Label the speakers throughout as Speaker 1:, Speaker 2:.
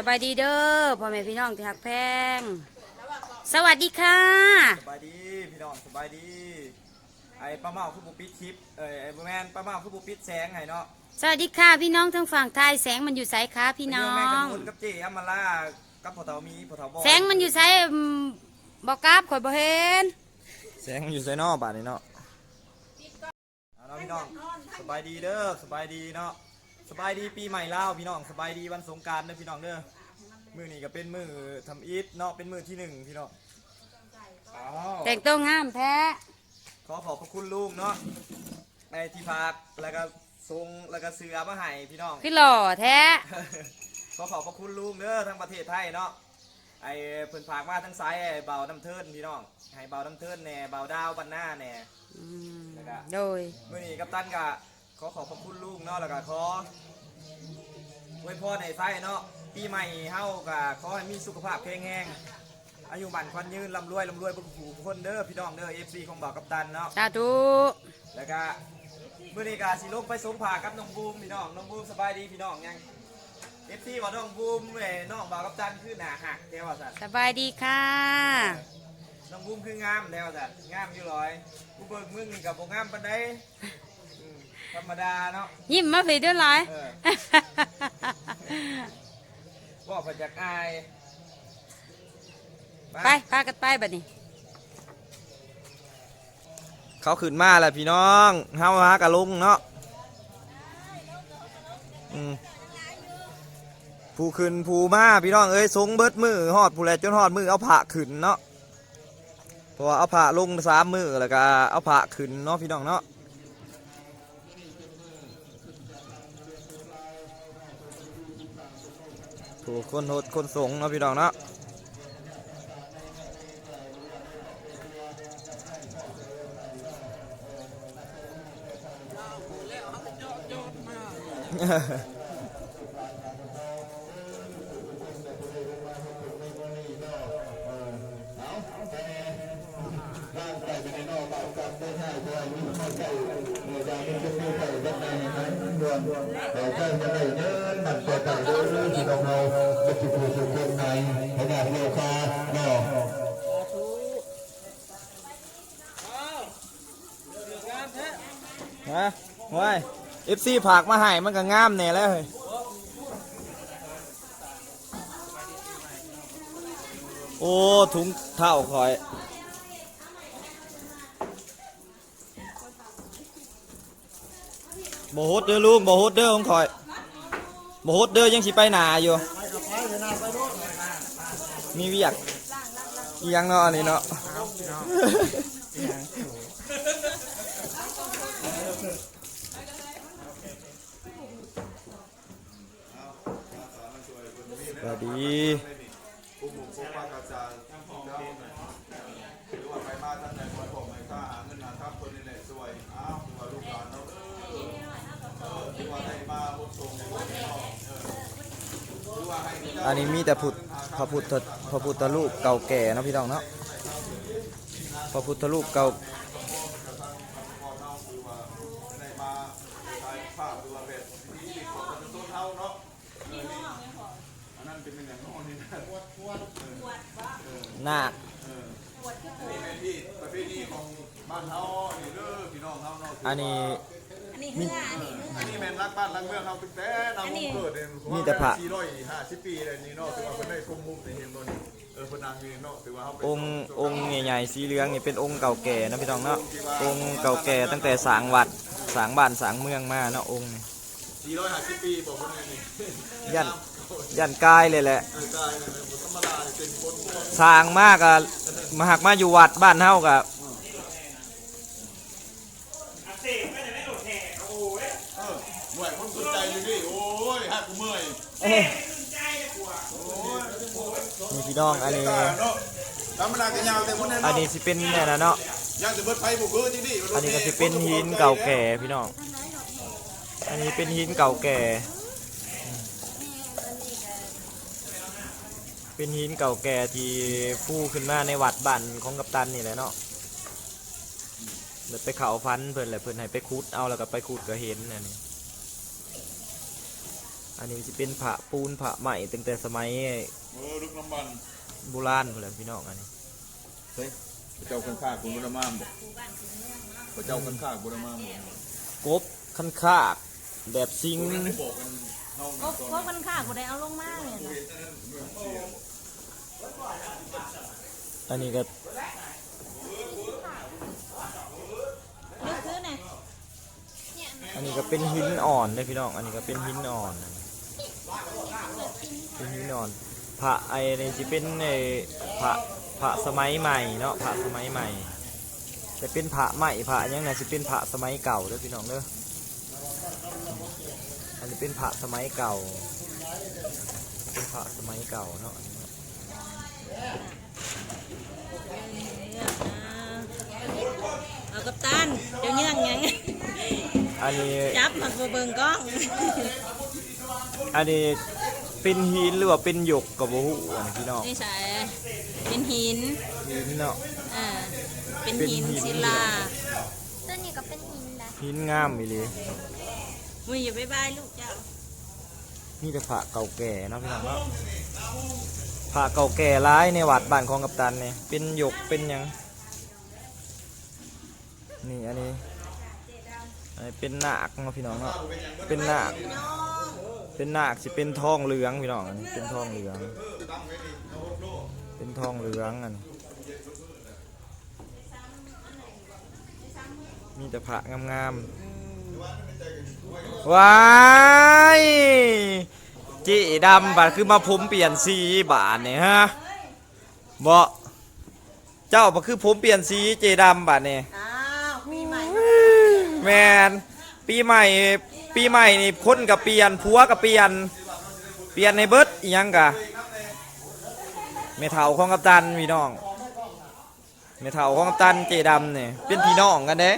Speaker 1: สบายดีเด้อพ่อแม่พี่น้องที่หักแพง สวัสดีค่ะ
Speaker 2: สบายดีพี่น้องสบายดี ไอ้ป้าเมาคือบุปิดคลิปเอ้ยไอ้แมนป้าเมาคือบุปิดแสงไงเนาะ
Speaker 1: สวัสดีค่ะพี่น้องทั้งฝั่งไทยแสงมันอยู่ไสคะพี่น้อ
Speaker 2: แม่
Speaker 1: ง
Speaker 2: กับมุนกับเจอัมมาล่ากับพ่อเฒ่ามีพ่อเฒ่าบอย
Speaker 1: แสงมันอยู่ไสอืมบอกกราบข่อยบ่เห็น
Speaker 2: แสงอยู่ไสนอกบาดนี้เนาะเอาเนาะพี่น้องสบายดีเด้อสบายดีเนาะ สบายดีปีใหม่ลาวพี่น้องสบายดีวันสงกรารเด้อพี่น้องเด้อมื้อนี้ก็เป็นมื้อทำอีทเนาะเป็นมื้อที่หนึ่งพี่น้องอ้าว
Speaker 1: แต่งตัวงามแท้
Speaker 2: ขอขอบพระคุณลุงเนาะในที่พักแล้วก็ทรงแล้วก็เสือมาให้พี่น้อง
Speaker 1: คือหล่อแท้
Speaker 2: ขอขอบพระคุณลุงเด้อทั้งประเทศไทยเนาะไอเพิ่นฝากมาทั้งสายไอ้เบาน้ำเทินพี่น้องให้เบาน้ำเทินแหน่เบาดาวบันหน้าแหน่
Speaker 1: อืม
Speaker 2: แล้วก็
Speaker 1: โดย
Speaker 2: มื้อนี้กัปตันก็ ขอขอบพระคุณลุงเนาะแล้วก็ขออวยพรให้ไทยเนาะปีใหม่เฮาก็ขอให้มีสุขภาพแข็งแรงอายุบันควันยืนร่ำรวยร่ำรวยเบุกหูทุกคนเด้อพี่น้องเด้อ FC ของเบากัปตันเนาะ
Speaker 1: สาธุ
Speaker 2: แล้วก็มื้อนี้ก็สิลงไปสงผากับน้องบูมพี่น้องน้องบูมสบายดีพี่น้องยัง FC ว่าน้องบูมเอ้ยน้องเบากัปตันคือหน้าหักแท้ว่าซั่น
Speaker 1: สบายดีค่ะ
Speaker 2: น้องบูมคืองามแล้วจ้ะงามอยู่ร้อยกูเบิกมึงนี่กับโบงามปันไดอืม ธรรมดาเนาะ
Speaker 1: ยิ้มมาผีด้วยหลาย
Speaker 2: เออบอกพจากอาย
Speaker 1: ไป พากันไปบัดนี้
Speaker 2: เขาขึ้นมาแล้วพี่น้องเฮาหากะลุงเนาะอืมผู้ขึ้นผู้มาพี่น้องเอ้ยสงเบิดมือหอดผู้แลจนหอดมือเอาผ้าขึ้นเนาะเพราะว่าเอาผ้าลงสามมือแล้วก็เอาผ้าขึ้นเนาะพี่น้องเนาะ ถูกคนโหดคนสงนะพี่น้องนะ
Speaker 3: เว้า
Speaker 2: ยเอฟซีผักมาให้มันก็งามแน่แล้วเฮ้ยโอ้ถุงเท่าคอยโมโหดเด้อลูกโมโหดเด้อของคอยโมโหดเด้อยังสิไปหนาอยู่มีเวียกยังเนาะนนี้เนาะ สวัสดี
Speaker 4: ผู้บุกพบปะกระจายเจ้าหรือว่าไปมาท่านใดคนผมไม่กล้าหาเงินนะครับคนนี้แหละสวยอ้าวตัวลูกหลานเราเออเออที่ว่าได้มาพบทรงในวันนี้อั
Speaker 2: นนี้มีแต่พุทธพระพุทธพระพุทธรูปเก่าแก่นะพี่น้องเนาะพระพุทธรูปเก่า
Speaker 4: คือว่าได้มาถ่ายภาพดูว่าแบบที่ติดของคนต้นเท่าเนาะเออนี่อันนั้นเป็นอย่างน้อยนี่นะ
Speaker 2: นาค
Speaker 4: นี่เป็นที่ประเพณีของบ้านเฮานี่เด้อพี่น้องเฮาเนาะ
Speaker 2: อันนี้มี
Speaker 4: อันนี้แม่นรักบ้านรักเมืองเฮาตั้งแต่นำผมเกิดเอง
Speaker 2: มีแต่พระ
Speaker 4: 450 ปีเลยนี่เนาะถือว่าเพิ่นได้คุมมุมในเห็นบ่นี่เออเพิ่นนางอยู่นี่เนาะถือว่าเฮาเป็น
Speaker 2: องค์องค์ใหญ่ๆสีเหลืองนี่เป็นองค์เก่าแก่เนาะพี่น้องเนาะองค์เก่าแก่ตั้งแต่สร้างวัดสร้างบ้านสร้างเมืองมาเนาะองค์นี่
Speaker 4: 450 ปีบอกเพิ่นนี่
Speaker 2: ยัน ยันกายเลยแหละ
Speaker 4: เออกายเนี่ยบ่ธรรมดาเป็นคนบ่
Speaker 2: สร้างมากอะมาหักมาอยู่วัดบ้านเฮากับ
Speaker 4: เออหน่วยคนสนใจอยู่นี่โอ้ยฮักกูเมื่อย
Speaker 2: นี่พี่น้องอันนี้
Speaker 4: เนาะธรรมดาก็ยาวแต่คนนั้น
Speaker 2: อัน
Speaker 4: เนาะ
Speaker 2: นี้สิเป็นเนี่ยนะเนาะ
Speaker 4: ยังจะเบิดไฟบ่คือที่นี่
Speaker 2: อันนี้ก็สิเป็นหินเก่าแก่พี่น้อง อันนี้เป็นหินเก่าแก่ เป็นหินเก่าแก่ที่ฟูขึ้นมาในวัดบ้านของกัปตันนี่แหละเนาะเดี๋ยวไปเขาฟันเพิ่นแหละเพิ่นให้ไปขุดเอาแล้วก็ไปขุดก็เห็นอันนี้อันนี้สิเป็นผะปูนผะใหม่ตั้งแต่สมัย
Speaker 4: เออลูกน้ำมัน
Speaker 2: โบราณพุ่นแหละพี่น้องอันนี้
Speaker 4: เฮ้ยพระเจ้าคันค่าคุณบุรมามบอกพระเจ้าคันค่าบุรมามบอก
Speaker 2: กบคันคากแบบซิง
Speaker 4: ได้บอกกันน้อง
Speaker 5: พวกพวกมันข้ากูได้เอาลงมาเนี่ยนะ
Speaker 2: อันนี้ก็
Speaker 5: ลึกซื้ อเนี่ย
Speaker 2: อันนี้ก็เป็นหินอ่อนเลยพี่น้อง อันนี้ก็เป็นหินอ่อน เป็นหินอ่อน พระไอ้นี่สิเป็นไอ้พระพระสมัยใหม่เนาะ พระสมัยใหม่ จะเป็นพระใหม่พระยังไงสิเป็นพระสมัยเก่าเด้อพี่น้องเด้อ อันนี้เป็นพระสมัยเก่า เป็นพระสมัยเก่าเนาะอันนี้ เนาะ
Speaker 5: เอากับตันเดี๋ยวเงื่อนยัง
Speaker 2: อันนี้
Speaker 5: จับมาเบิ่งกล้อง
Speaker 2: อันนี้เป็นหินหรือว่าเป็นหยกกับโบหูอันนี้พี่น้อง
Speaker 5: นี่ใส่เป็นหิน
Speaker 2: หินเนาะ
Speaker 5: อ่าเป็น
Speaker 2: เป็น
Speaker 5: หิน
Speaker 2: หิน
Speaker 5: ศิลา
Speaker 6: ตัวนี้ก็เป็นหินนะ
Speaker 2: หินงามอีหลี
Speaker 5: มึงอย่าไปบายลูกเจ้า
Speaker 2: นี่จะพระเก่าแก่เนาะพี่น้องเนาะ พระเก่าแก่ร้ายในวัดบ้านของกัปตันเนี่ยเป็นหยกเป็นหยังนี่อันนี้อันนี้เป็นนาคเนาะพี่น้องเนาะเป็นนาคเป็นนาคสิเป็นทองเหลืองพี่น้องอันนี้เป็นทองเหลือง เป็นทองเหลืองอันนี้มีแต่พระงามๆว้าย จีดำบาดคือมาผมเปลี่ยนสีบาทเนี่ยฮะบ่เจ้าบ่คือผมเปลี่ยนสีเจดำบาทเนี่ย
Speaker 5: อ้าวมีใหม่
Speaker 2: แมนปีใหม่ปีใหม่นี่คนกับเปลี่ยนผัวกับเปลี่ยน เปลี่ยนในเบิดอีหยังกะเมถาของกัปตันพี่น้องเมถาของกัปตันเจดำเนี่ยเป็นพี่น้องกันเด้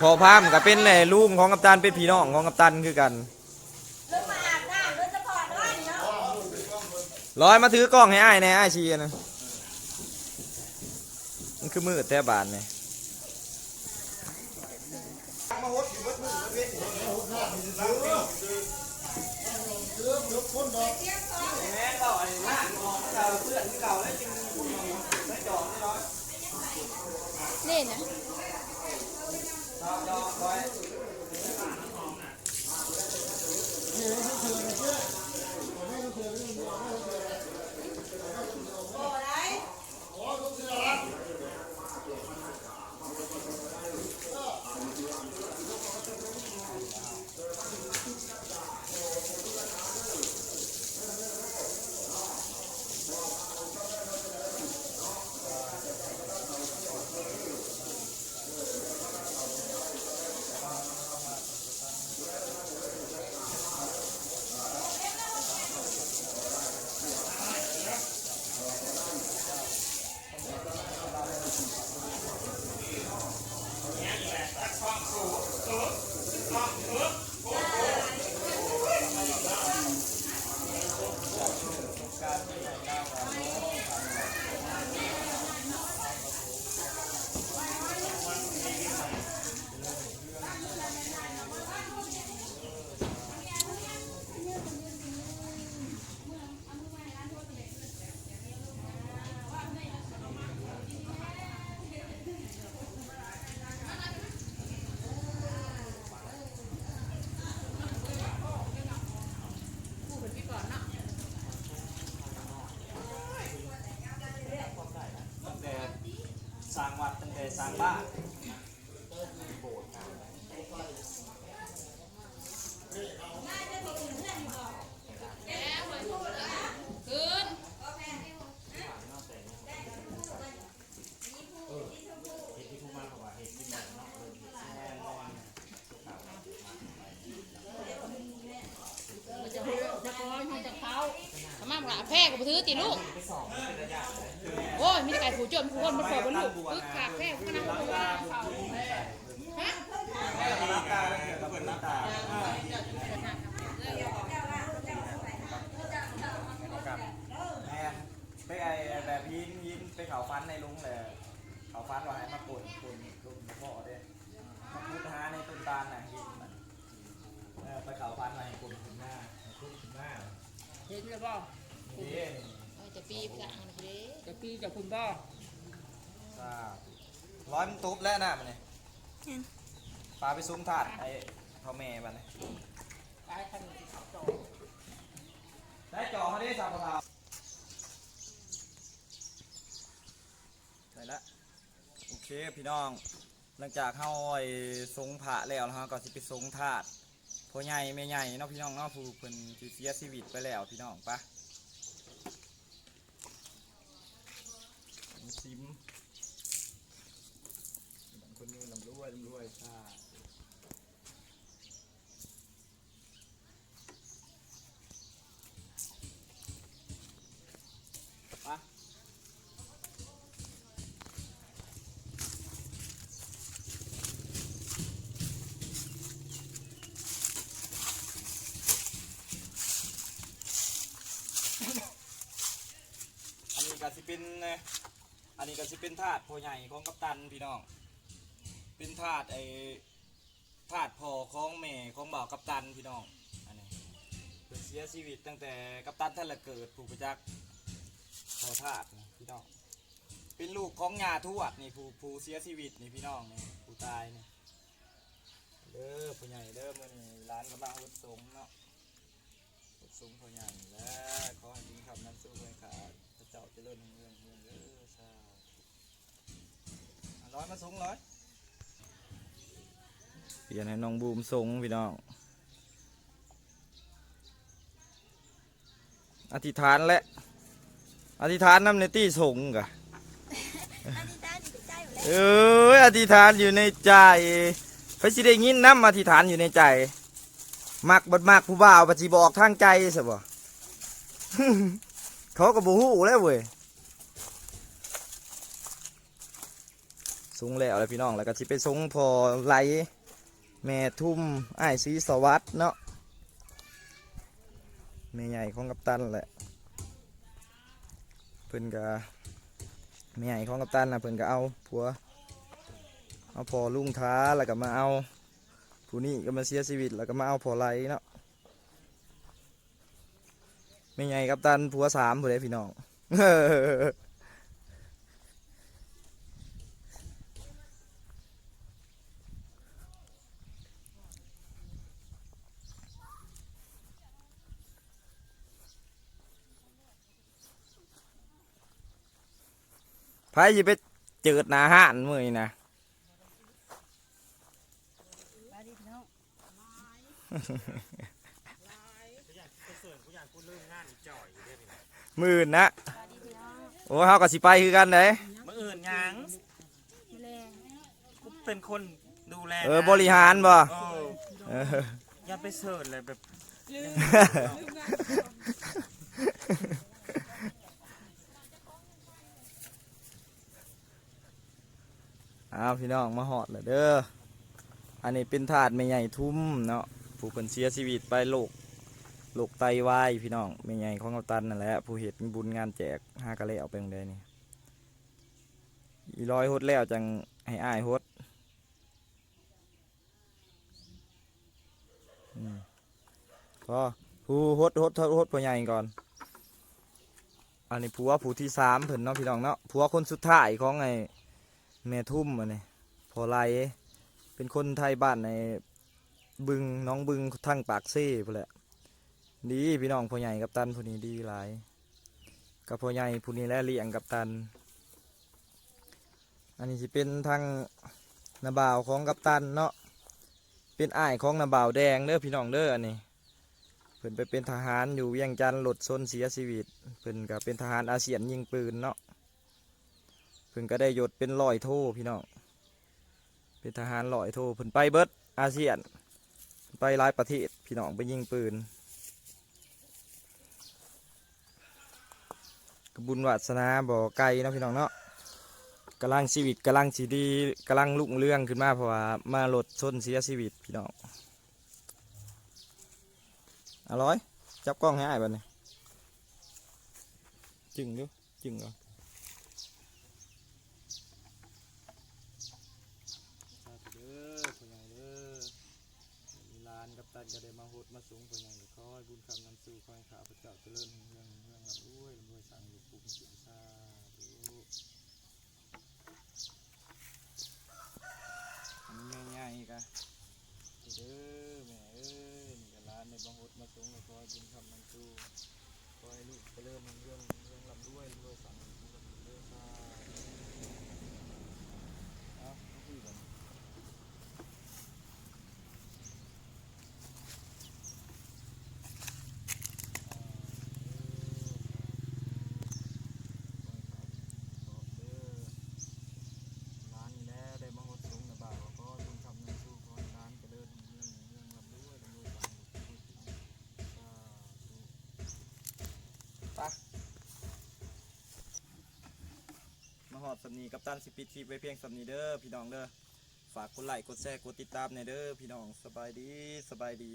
Speaker 2: พอพามกับเป็นไอ้ลุงของกัปตันเป็นพี่น้องของกัปตันคือกัน ร้อยมาถือกล้องให้อ้ายแน่อ้ายชีนะมันคือมือแต่บานเนี่ย
Speaker 6: นี่นะ
Speaker 2: สร้างบ้าน
Speaker 7: จะก้อนมันจะเขาทำไม ล่ะแพ้กับถือติลูก โอ้ย มีแต่ไก่ผูจมผูคนมันขอบนลูกปึ๊กขาแพ้ก็นั่งผูว่าเขาฮะ
Speaker 2: รับตาแล้วเกี่ยวกับรับตาแม่ไปไอแบบยินยินไปเขาฟันในลุงเลยเขาฟันว่าให้มาปนปนลุงพ่อเด้มาพูดหาในต้นตาลน่ะยินมันเออไปเขาฟันมาให้ปนถึงหน้าให้
Speaker 7: เลยบ่
Speaker 2: เด้นี่
Speaker 7: เอา แต่ปีกลานเด้
Speaker 1: จะปีจะคุณบ่
Speaker 2: สาร้อยมันตุบแล้วนะมันเนี่ยปลาไปซุ้มถาดไอ้พ่อแม่มันนี่
Speaker 1: ไปทางจอ
Speaker 2: ได้จ่อเขาได้สามเราใส่ละโอเคพี่น้อง หลังจากเข้าไอ้ทรงผะแล้วนะฮะก็สิไปทรงถาดพ่อใหญ่แม่ใหญ่เนาะพี่น้องเนาะผู้เพิ่นสิเสียชีวิตไปแล้วพี่น้องปะ ซิมคนนี้ลำรวยลำรวยค่ะปอันนี้ก็สิเป็น อันนี้ก็สิเป็นถาดพ่อใหญ่ของกัปตันพี่น้อง เป็นถาดไอ้ถาดพ่อของแม่ของบ่าวกัปตันพี่น้อง อันนี้เพิ่นเสียชีวิตตั้งแต่กัปตันท่านละเกิดผู้ประจักษ์พอถาดนี่พี่น้อง เป็นลูกของยาทวดนี่ผู้ผู้เสียชีวิตนี่พี่น้องนี่ผู้ตายนี่เด้อพ่อใหญ่เด้อมื้อนี้ร้านกำลังรถสงเนาะสูงพอใหญ่และขอให้ยิงคำนั้นสู้เลยขาดพระเจ้าเจริญรุ่งเรืองเมืองเด้อ ร้อยมาสูงร้อยเปลี่ยนให้น้องบูมสูงพี่น้อง อธิษฐานและ อธิษฐานน้ำในตี้สงกะ
Speaker 6: อันนี้ได้ดีใจอยู่แล้ว
Speaker 2: เอ้ยอธิษฐานอยู่ในใจพระสิได้ยินน้ำอธิษฐานอยู่ในใจ มักบัดมักผู้บ่าวปฏิบอกทางใจสบ่เขาก็บ่ฮู้แล้วเว้ย สูงแล้วเลยพี่น้องแล้วก็สิไปสูงพอไหลแม่ทุ่มไอซีสวัสด์เนาะแม่ใหญ่ของกัปตันแหละเพิ่นก็แม่ใหญ่ของกัปตันนะเพิ่นก็เอาผัวเอาพอลุงท้าแล้วก็มาเอาผู้นี้ก็มาเสียชีวิตแล้วก็มาเอาพอไหลเนาะไม่ไงกับตันผัวสามผู้ใดพี่น้อง ไพ่จะไปเจิดหนาห้านมือนี่นะหมื่นนะโอ้เฮาก็สิไปคือกันเด้
Speaker 8: มื่ออื่นยังกูเป็นคนดูแล
Speaker 2: เออบริหารบ่
Speaker 8: เออ
Speaker 2: เออ
Speaker 8: อย่าไปเสิร์ชเลยแบบ
Speaker 2: อ้าวพี่น้องมาหอดเลยเด้อ อันนี้เป็นถาดไม่ใหญ่ทุ่มเนาะผู้เพิ่นเสียชีวิตไปโรคโรคไตวายพี่น้องไม่ใหญ่ของกัปตันนั่นแหละผู้เฮ็ดบุญงานแจกห้ากะเลยเอาไปตรงใดนี่อีร้อยฮดแล้วจังให้อ้ายฮดอพอผู้ฮดฮดฮดผู้ใหญ่ก่อน อันนี้ผัวผู้ที่สามเพิ่นเนาะพี่น้องเนาะผัวคนสุดท้ายของไอ้ แม่ทุ่มอันนี้พอไลเป็นคนไทยบ้านในบึงน้องบึงทั้งปากซี่พุ่นแหละดีพี่น้องพ่อใหญ่กับตันผู้นี้ดีหลายกับพ่อใหญ่ผู้นี้แลเลี้ยงกับตัน อันนี้สิเป็นทางนาบ่าวของกัปตันเนาะเป็นอ้ายของนาบ่าวแดงเด้อพี่น้องเด้ออันนี้เพิ่นไปเป็นทหารอยู่เวียงจันทน์หลดซนเสียชีวิตเพิ่นก็เป็นทหารอาเซียนยิงปืนเนาะ เพิ่นก็ได้ยศเป็นร้อยโทพี่น้องเป็นทหารร้อยโทเพิ่นไปเบิดอาเซียนไปหลายประเทศพี่น้องไปยิงปืนกบุญวาสนาบ่อไกลเนะพี่น้องเนาะกำลังชีวิตกำลังสีดีกำลังรุ่งเรื่องขึ้นมาเพราะว่ามาลดชนเสียชีวิตพี่น้องอร่อย จับกล้องให้อ้ายบัดนี้จึงดูจึงเหรอเด้อผู้ใหญ่เด้อมีลานกับตันก็ได้มาหุด
Speaker 9: มาสูงกว่าอย่าง ขอให้บุญคำนำสู่ขอให้ข้าพเจ้าเจริญเรื่องเรื่องลำด้วยลำด้วยสั่งอยู่ภูมิสุขสาธุ
Speaker 2: อันนี้ง่ายๆกะเด้อแม่เอ้ยนี่ก็ร้านในบังฮดมาสูงขอให้บุญคำนำสู่ขอให้ลูกเจริญรุ่งเรื่องเรื่องลำด้วยลำด้วยสั่งอยู่ภูมิสุขสาธุเอาเอาคุยกัน ร้านนี้แหละได้มาหดสูงนะบ่าวก็คุณทำเงินสู้ขอให้ร้านเจริญรุ่งเรื่องรุ่งเรื่องลำด้วยลำด้วยตามบุญคุณสาธุไปมาห อดสำนีกับตันสิปิดคลิปไว้เพียงสำนีเด้อพี่น้องเด้อฝากกดไลค์กดแชร์กดติดตามในเด้อพี่น้องสบายดีสบายดี